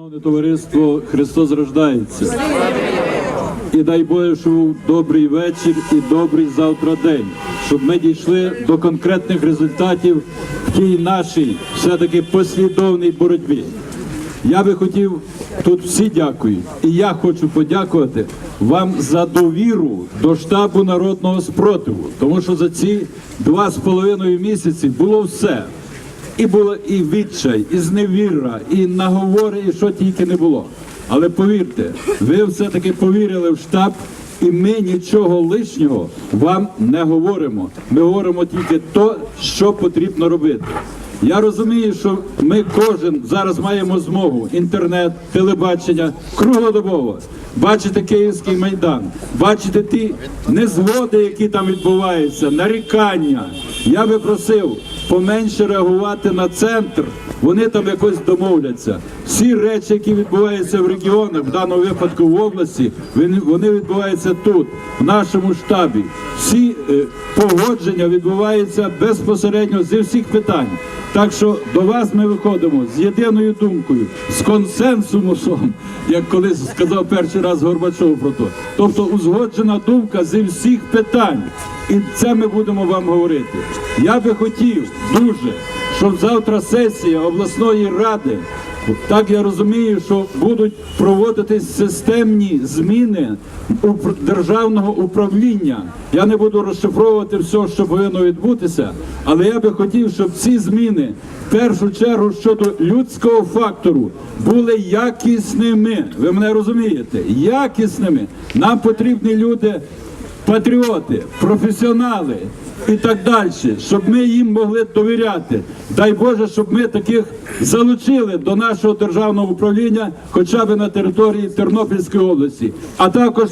Шановне товариство, Христос рождається. І дай Боже, що добрий вечір і добрий завтра день, щоб ми дійшли до конкретних результатів в тій нашій все-таки послідовній боротьбі. Я би хотів тут всі дякую, і я хочу подякувати вам за довіру до штабу народного спротиву, тому що за ці два з половиною місяці було все. І було і відчай, і зневіра, і наговори, і що тільки не було. Але повірте, ви все-таки повірили в штаб, і ми нічого лишнього вам не говоримо. Ми говоримо тільки то, що потрібно робити. Я розумію, що ми кожен зараз маємо змогу інтернет, телебачення круглодобово бачити Київський майдан, бачити ті незгоди, які там відбуваються, нарікання. Я би просив поменше реагувати на центр. Вони там якось домовляться. Всі речі, які відбуваються в регіонах, в даному випадку в області, вони- відбуваються тут, в нашому штабі. Всі е, погодження відбуваються безпосередньо зі всіх питань. Так що до вас ми виходимо з єдиною думкою, з консенсусом, як колись сказав перший раз Горбачов про то. Тобто узгоджена думка зі всіх питань. І це ми будемо вам говорити. Я би хотів дуже, щоб завтра сесія обласної ради. Так я розумію, що будуть проводитись системні зміни державного управління. Я не буду розшифровувати все, що повинно відбутися, але я би хотів, щоб ці зміни в першу чергу щодо людського фактору були якісними. Ви мене розумієте? Якісними. Нам потрібні люди патріоти, професіонали і так далі, щоб ми їм могли довіряти. Дай Боже, щоб ми таких залучили до нашого державного управління, хоча б на території Тернопільської області, а також